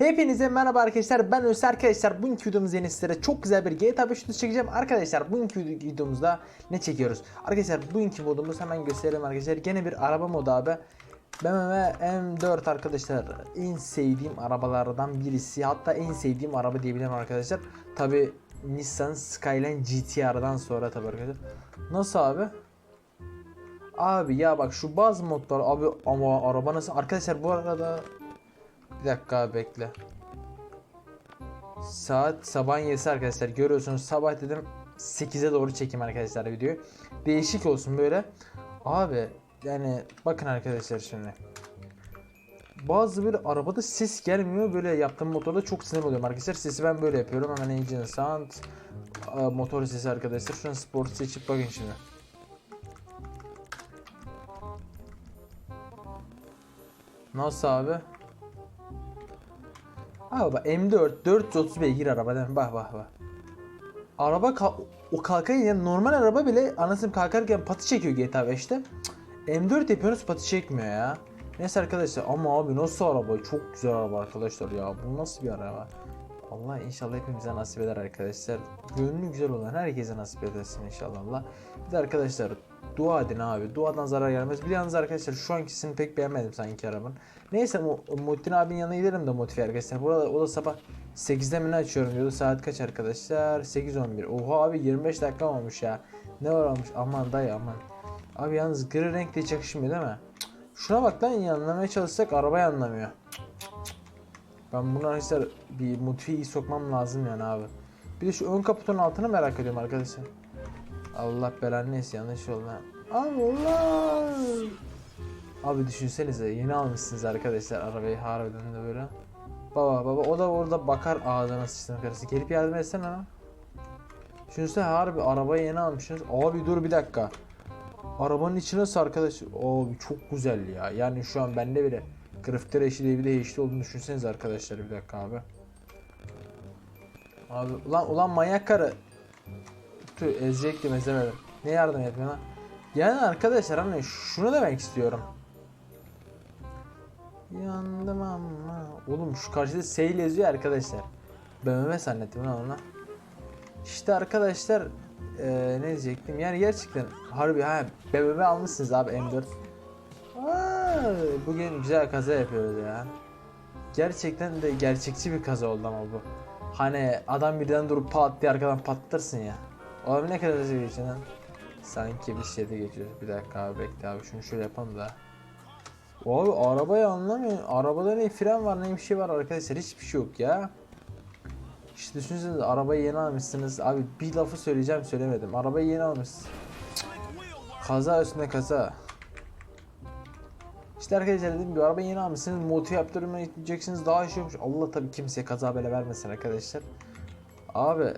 Hepinize merhaba arkadaşlar. Ben Özer arkadaşlar bugünkü videomuz yeni sizlere çok güzel bir GTA 5 videosu çekeceğim. Arkadaşlar bugünkü videomuzda ne çekiyoruz? Arkadaşlar bugünkü modumuz hemen gösterelim arkadaşlar. Gene bir araba modu abi. BMW M4 arkadaşlar. En sevdiğim arabalardan birisi. Hatta en sevdiğim araba diyebilirim arkadaşlar. Tabi Nissan Skyline GTR'dan sonra tabi arkadaşlar. Nasıl abi? Abi ya bak şu bazı modlar abi. Ama araba nasıl? Arkadaşlar bu arada bir dakika abi bekle. Saat sabah 7'si arkadaşlar görüyorsunuz sabah dedim 8'e doğru çekeyim arkadaşlar videoyu. Değişik olsun böyle. Abi yani bakın arkadaşlar şimdi. Bazı böyle arabada ses gelmiyor böyle yaptığım motorda çok sinir oluyorum arkadaşlar. Sesi ben böyle yapıyorum hemen engine sound e, motor sesi arkadaşlar. Şu an sport seçip bakın şimdi. Nasıl abi? Abi bak M4 430 beygir araba değil mi? Bak bak bak. Araba ka- o kalkarken yani normal araba bile anasını kalkarken patı çekiyor GTA 5'te. Cık, M4 yapıyorsunuz patı çekmiyor ya. Neyse arkadaşlar ama abi nasıl araba? Çok güzel araba arkadaşlar ya. Bu nasıl bir araba? Allah inşallah hepimize nasip eder arkadaşlar. Gönlü güzel olan herkese nasip edersin inşallah Allah. Bir de arkadaşlar dua edin abi. Duadan zarar gelmez. Bir yalnız arkadaşlar şu ankisini pek beğenmedim sanki arabanın. Neyse Mu- Muhittin abinin yanına gidelim de motive arkadaşlar. Burada o da sabah 8'de mi ne açıyorum diyordu. Saat kaç arkadaşlar? 8.11. Oha abi 25 dakika olmuş ya. Ne var olmuş? Aman dayı aman. Abi yalnız gri renk de hiç yakışmıyor değil mi? Şuna bak lan yanlamaya çalışsak araba anlamıyor. Ben bunu arkadaşlar bir mutfiyi sokmam lazım yani abi. Bir de şu ön kaputunun altını merak ediyorum arkadaşlar. Allah belanı neyse yanlış oldu ha. Allah. Abi düşünsenize yeni almışsınız arkadaşlar arabayı harbiden de böyle. Baba baba o da orada bakar ağzına sıçtığın karısı. Gelip yardım etsene lan. Düşünsene harbi arabayı yeni almışsınız. Abi dur bir dakika. Arabanın içi nasıl arkadaş? Abi çok güzel ya. Yani şu an bende bile Eşi diye bir de eşli olduğunu düşünseniz arkadaşlar bir dakika abi. Abi ulan ulan manyak karı. Tüh ezecektim ezemedim. Ne yardım yapıyor lan? Yani arkadaşlar hani şunu demek istiyorum. Yandım ama. Oğlum şu karşıda seyil yazıyor arkadaşlar. BMW zannettim lan ona. İşte arkadaşlar eee, ne diyecektim yani gerçekten harbi ha BMW almışsınız abi M4. Aa, bugün güzel kaza yapıyoruz ya. Gerçekten de gerçekçi bir kaza oldu ama bu. Hani adam birden durup pat diye arkadan patlarsın ya. Abi ne kadar hızlı geçiyor lan? Sanki bir şeyde geçiyoruz. Bir dakika abi bekle abi şunu şöyle yapalım da. Abi arabayı anlamıyor. Arabada ne fren var ne bir şey var arkadaşlar hiçbir şey yok ya. İşte düşünsenize arabayı yeni almışsınız. Abi bir lafı söyleyeceğim söylemedim. Arabayı yeni almışsınız. Kaza üstüne kaza. İşte arkadaşlar dediğim gibi arabayı yeni almışsınız. Motiv yaptırmaya gideceksiniz daha iyi olmuş. Allah tabii kimseye kaza bile vermesin arkadaşlar. Abi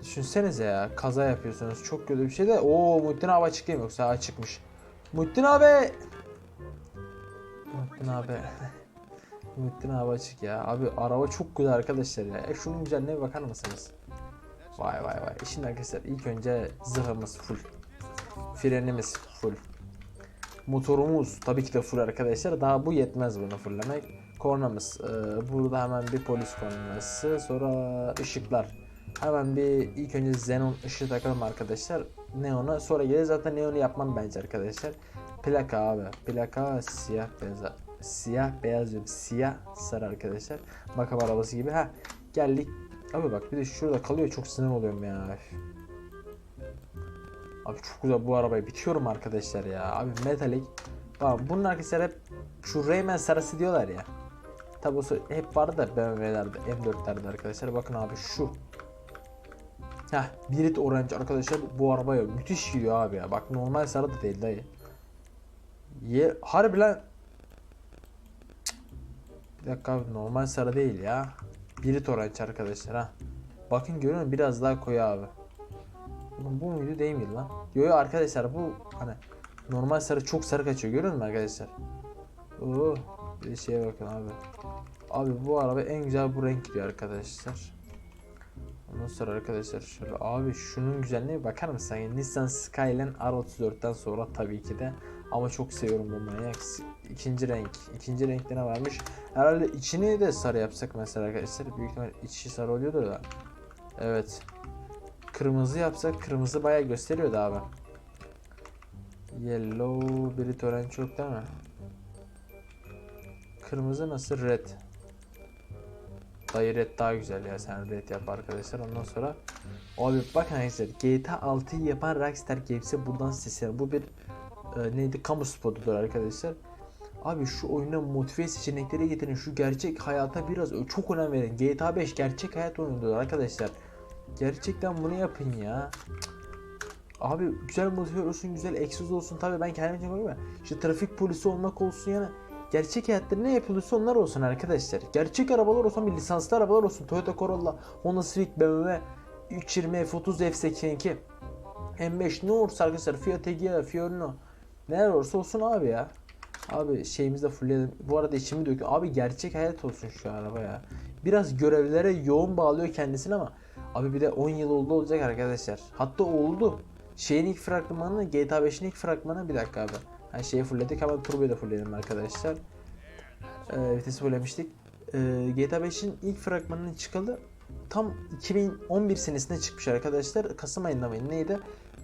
düşünsenize ya kaza yapıyorsunuz. Çok kötü bir şey de. Oo Muhittin abi açık değil mi yoksa açıkmış. Muhittin abi. Muhittin abi. Muhittin abi açık ya. Abi araba çok güzel arkadaşlar ya. E, şunun güzelliğine bakar mısınız? Vay vay vay. Şimdi arkadaşlar ilk önce zırhımız full. Frenimiz full. Motorumuz tabii ki de full arkadaşlar. Daha bu yetmez bunu fulllemek. Kornamız. Ee, burada hemen bir polis kornası. Sonra ışıklar. Hemen bir ilk önce xenon ışığı takalım arkadaşlar. Neon'a sonra gelir zaten neon'u yapmam bence arkadaşlar. Plaka abi. Plaka siyah beyaz. Siyah beyaz diyorum. Siyah sarı arkadaşlar. Makam arabası gibi. Ha geldik. Abi bak bir de şurada kalıyor çok sinir oluyorum ya. Abi çok güzel bu arabayı bitiyorum arkadaşlar ya. Abi metalik. Bak bunun arkadaşlar hep şu Rayman sarısı diyorlar ya. Tabi hep vardı da BMW'lerde, M4'lerde arkadaşlar. Bakın abi şu. Heh, Birit Orange arkadaşlar bu arabaya müthiş gidiyor abi ya. Bak normal sarı da değil dayı. Ye, harbi lan. Cık. Bir dakika abi normal sarı değil ya. Birit Orange arkadaşlar ha. Bakın görüyor musun biraz daha koyu abi. Oğlum bu muydu değil miydi lan? Yo yo arkadaşlar bu hani normal sarı çok sarı kaçıyor görüyor musun arkadaşlar? Oo, bir şeye bakın abi. Abi bu araba en güzel bu renk gidiyor arkadaşlar. Ondan sonra arkadaşlar şöyle abi şunun güzelliğine bakar mısın? Yani Nissan Skyline R34'ten sonra tabii ki de ama çok seviyorum bu manyak ikinci renk. İkinci renkte ne varmış? Herhalde içini de sarı yapsak mesela arkadaşlar. Büyük ihtimal içi sarı oluyordur da. Evet. Kırmızı yapsak kırmızı bayağı gösteriyordu abi. Yellow biri tören çok değil mi? Kırmızı nasıl? Red. Dayı red daha güzel ya sen red yap arkadaşlar ondan sonra Abi bakın arkadaşlar GTA 6'yı yapan Rockstar Games'e buradan sesleniyorum. Bu bir e, neydi kamu spotudur arkadaşlar. Abi şu oyuna motive seçenekleri getirin. Şu gerçek hayata biraz çok önem verin. GTA 5 gerçek hayat oyunudur arkadaşlar. Gerçekten bunu yapın ya. Abi güzel motive olsun, güzel egzoz olsun. Tabii ben kendim için konuşuyorum ya. İşte trafik polisi olmak olsun yani. Gerçek hayatta ne yapılıyorsa onlar olsun arkadaşlar. Gerçek arabalar olsun, bir lisanslı arabalar olsun. Toyota Corolla, Honda Civic, BMW, 320 F30 F82 M5 ne olursa arkadaşlar Fiat Egea, Fiorino neler olursa olsun abi ya. Abi şeyimizi de fullledim. Bu arada içimi döküyor. Abi gerçek hayat olsun şu araba ya. Biraz görevlere yoğun bağlıyor kendisini ama abi bir de 10 yıl oldu olacak arkadaşlar. Hatta oldu. Şeyin ilk fragmanı GTA 5'in ilk fragmanı bir dakika abi. Ha şeyi fullledik ama turboyu da fullledim arkadaşlar. Ee, vitesi fulllemiştik. Ee, GTA 5'in ilk fragmanının çıkalı tam 2011 senesinde çıkmış arkadaşlar. Kasım ayında mı neydi?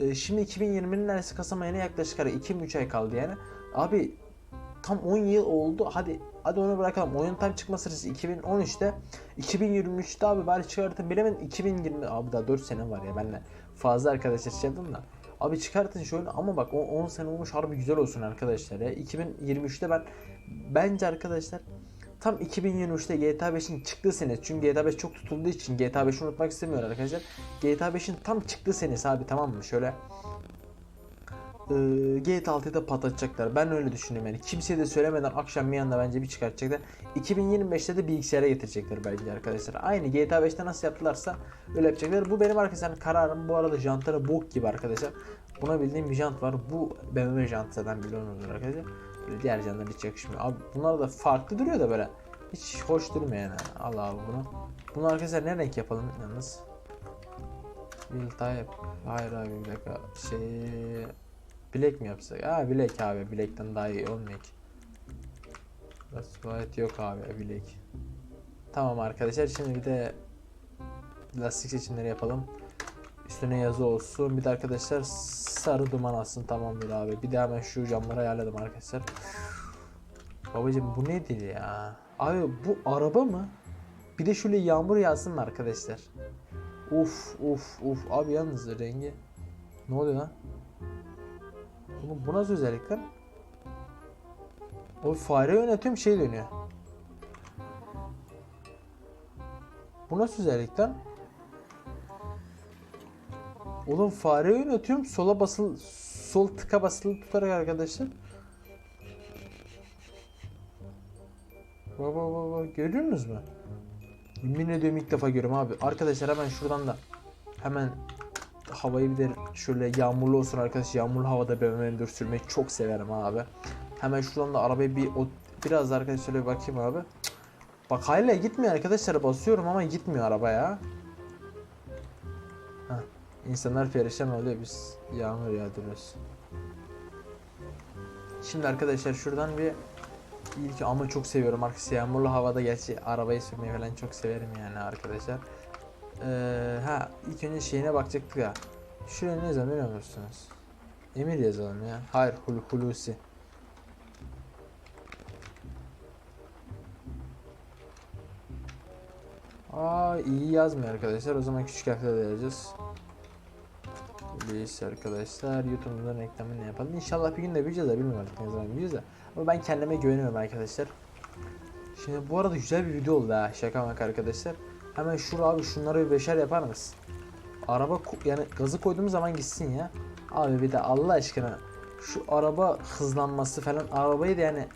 Ee, şimdi 2020'nin neredeyse Kasım ayına yaklaşık 2-3 ay kaldı yani. Abi tam 10 yıl oldu. Hadi hadi onu bırakalım. Oyun tam çıkma sırası 2013'te. 2023'te abi bari çıkartın. Bilemedim 2020 abi daha 4 sene var ya benle. Fazla arkadaşlar şey da. Abi çıkartın şöyle ama bak o 10 sene olmuş harbi güzel olsun arkadaşlar ya. 2023'te ben bence arkadaşlar tam 2023'te GTA 5'in çıktığı sene çünkü GTA 5 çok tutulduğu için GTA 5'i unutmak istemiyorum arkadaşlar. GTA 5'in tam çıktığı senesi abi tamam mı? Şöyle e, GTA 6'yı da patlatacaklar. Ben öyle düşünüyorum yani. Kimseye de söylemeden akşam bir anda bence bir çıkartacaklar. 2025'te de bilgisayara getirecekler belki arkadaşlar. Aynı GTA 5'te nasıl yaptılarsa öyle yapacaklar. Bu benim arkadaşlar kararım. Bu arada jantları bok gibi arkadaşlar. Buna bildiğim bir jant var. Bu BMW jant zaten biliyorsunuz arkadaşlar. Böyle diğer jantlar hiç yakışmıyor. Abi bunlar da farklı duruyor da böyle. Hiç hoş durmuyor yani. Al abi bunu. Bunu arkadaşlar ne renk yapalım yalnız? Will type. Hayır abi bir dakika. Şey... Black mi yapsak? Ha Black abi. Black'ten daha iyi. That's white yok abi Black. Tamam arkadaşlar şimdi bir de lastik seçimleri yapalım. Üstüne yazı olsun. Bir de arkadaşlar sarı duman alsın tamamdır abi. Bir de hemen şu camları ayarladım arkadaşlar. Babacım bu nedir ya? Abi bu araba mı? Bir de şöyle yağmur yağsın mı arkadaşlar? Uf uf uf abi yalnız rengi. Ne oluyor lan? Oğlum bu nasıl özellik lan? O fare yönetiyorum şey dönüyor. Bu nasıl özellik lan? Oğlum fare yönetiyorum sola basıl sol tıka basılı tutarak arkadaşlar. Baba baba baba görüyorsunuz mu? Yemin ediyorum ilk defa görüyorum abi. Arkadaşlar hemen şuradan da hemen havayı bir de şöyle yağmurlu olsun arkadaş. Yağmurlu havada BMW'leri sürmeyi çok severim abi. Hemen şuradan da arabayı bir o, biraz da arkadaşlar şöyle bir bakayım abi. Bak hala gitmiyor arkadaşlar basıyorum ama gitmiyor araba ya. Heh. İnsanlar perişan oluyor biz yağmur yağdırıyoruz. Şimdi arkadaşlar şuradan bir ilk ama çok seviyorum arkadaşlar yağmurlu havada gerçi arabayı sürmeyi falan çok severim yani arkadaşlar. Ee, ha ilk önce şeyine bakacaktık ya. Şuraya ne biliyor musunuz? Emir yazalım ya. Hayır Hul Hulusi. Aa iyi yazmıyor arkadaşlar. O zaman küçük harflerle yazacağız. Hulusi arkadaşlar. YouTube'da reklamını yapalım. İnşallah bir gün de bileceğiz de bilmiyorum ne zaman bileceğiz de. Ama ben kendime güveniyorum arkadaşlar. Şimdi bu arada güzel bir video oldu ha. Şaka maka arkadaşlar. Hemen şura abi şunları bir beşer yapar mısın? Araba yani gazı koyduğumuz zaman gitsin ya. Abi bir de Allah aşkına şu araba hızlanması falan arabayı da yani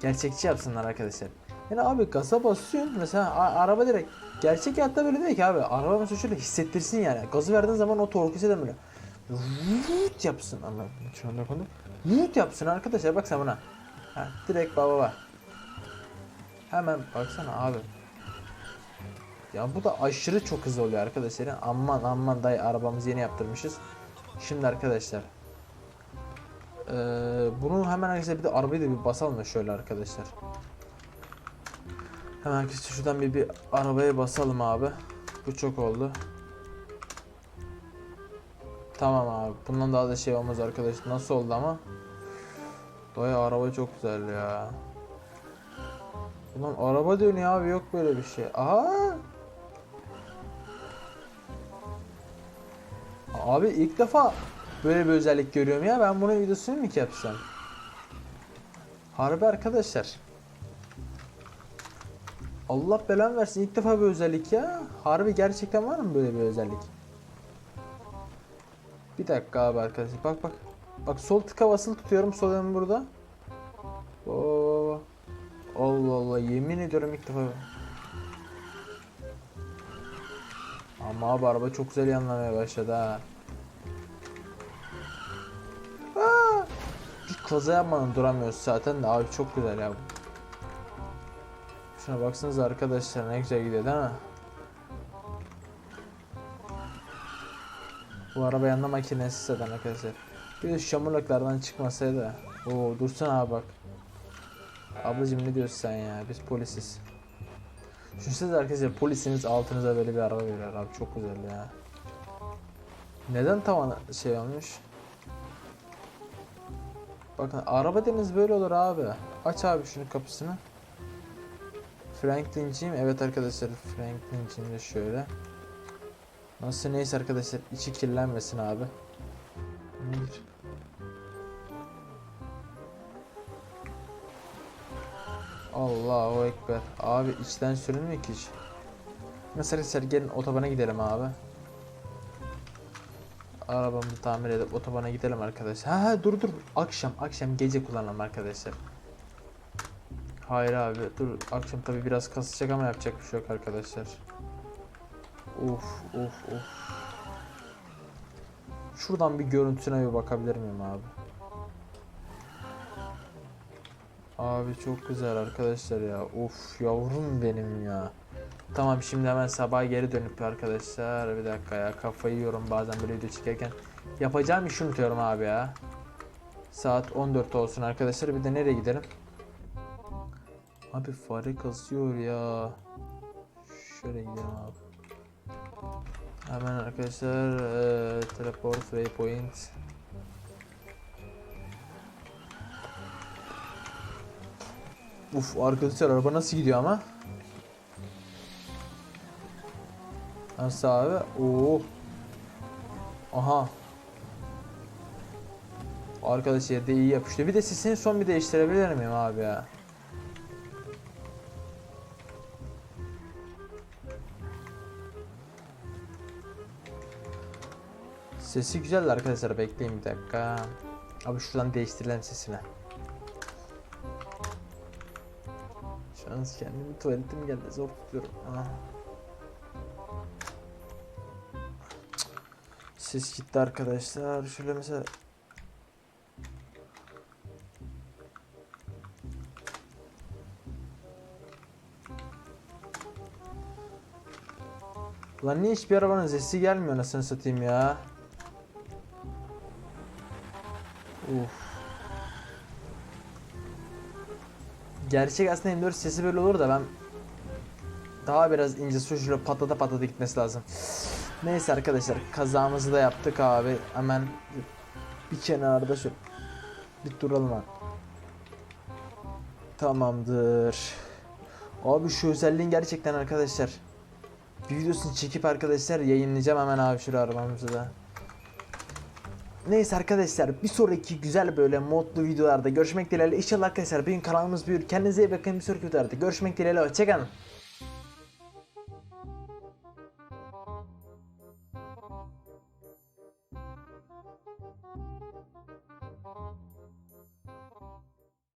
gerçekçi yapsınlar arkadaşlar. Yani abi gaza basıyorsun mesela araba direkt gerçek hayatta böyle değil ki abi. Araba mesela şöyle hissettirsin yani. Gazı verdiğin zaman o torku hisseder böyle. Vut yapsın ama şu anda konu. Vut yapsın arkadaşlar bak sen buna. Ha, direkt baba bak. Hemen baksana abi. Ya bu da aşırı çok hızlı oluyor arkadaşlar. Aman aman dayı arabamızı yeni yaptırmışız. Şimdi arkadaşlar. Ee, bunu hemen arkadaşlar bir de arabayı da bir basalım da şöyle arkadaşlar. Hemen arkadaşlar şuradan bir, bir arabaya basalım abi. Bu çok oldu. Tamam abi. Bundan daha da şey olmaz arkadaşlar. Nasıl oldu ama? Baya araba çok güzel ya. Ulan araba dönüyor abi yok böyle bir şey. Aha! Abi ilk defa böyle bir özellik görüyorum ya. Ben bunun videosunu mu ki yapsam? Harbi arkadaşlar. Allah belanı versin ilk defa bir özellik ya. Harbi gerçekten var mı böyle bir özellik? Bir dakika abi arkadaşlar bak bak. Bak sol tıka basılı tutuyorum sol elim burada. Oo. Allah Allah yemin ediyorum ilk defa. Ama abi araba çok güzel yanlamaya başladı ha. Kaza yapmadan duramıyoruz zaten de abi çok güzel ya. Şuna baksanıza arkadaşlar ne güzel gidiyor değil mi? Bu araba yanında makinesi zaten arkadaşlar. Bir de şu çıkmasaydı. Oo dursana abi bak. Ablacım ne diyorsun sen ya? Biz polisiz. Düşünsenize arkadaşlar polisiniz altınıza böyle bir araba veriyor abi çok güzel ya. Neden tavana şey olmuş? Bakın araba deniz böyle olur abi. Aç abi şunun kapısını. Franklin'ciyim. Evet arkadaşlar Franklin'ciyim de şöyle. Nasıl neyse arkadaşlar içi kirlenmesin abi. Bir. Allahu Ekber. Abi içten sürülmüyor ki hiç. Mesela gelin otobana gidelim abi. Arabamızı tamir edip otobana gidelim arkadaşlar. Ha ha dur dur. Akşam akşam gece kullanalım arkadaşlar. Hayır abi dur akşam tabi biraz kasacak ama yapacak bir şey yok arkadaşlar. Uf uf uf. Şuradan bir görüntüsüne bir bakabilir miyim abi? Abi çok güzel arkadaşlar ya. Uf yavrum benim ya. Tamam şimdi hemen sabah geri dönüp arkadaşlar bir dakika ya kafayı yiyorum bazen böyle video çekerken. Yapacağım işi unutuyorum abi ya. Saat 14 olsun arkadaşlar bir de nereye gidelim? Abi fare kasıyor ya. Şöyle gidelim abi. Hemen arkadaşlar eee, teleport waypoint. Uf arkadaşlar araba nasıl gidiyor ama? Nasıl abi? Oo. Aha. Arkadaş yerde iyi yapıştı. Bir de sesini son bir değiştirebilir miyim abi ya? Sesi güzel arkadaşlar bekleyin bir dakika. Abi şuradan değiştirelim sesini. Şu an kendimi tuvaletim geldi zor tutuyorum. Ah. Ses gitti arkadaşlar. Şöyle mesela Lan niye hiçbir arabanın sesi gelmiyor nasıl satayım ya? Uf. Gerçek aslında M4 sesi böyle olur da ben daha biraz ince su şöyle patlata patlata gitmesi lazım. Neyse arkadaşlar kazamızı da yaptık abi. Hemen bir kenarda şu bir duralım abi. Tamamdır. Abi şu özelliğin gerçekten arkadaşlar bir videosunu çekip arkadaşlar yayınlayacağım hemen abi şuraya arabamızı da. Neyse arkadaşlar bir sonraki güzel böyle modlu videolarda görüşmek dileğiyle. İnşallah arkadaşlar bir gün kanalımız büyür. Kendinize iyi bakın bir sonraki videolarda görüşmek dileğiyle. Hoşçakalın.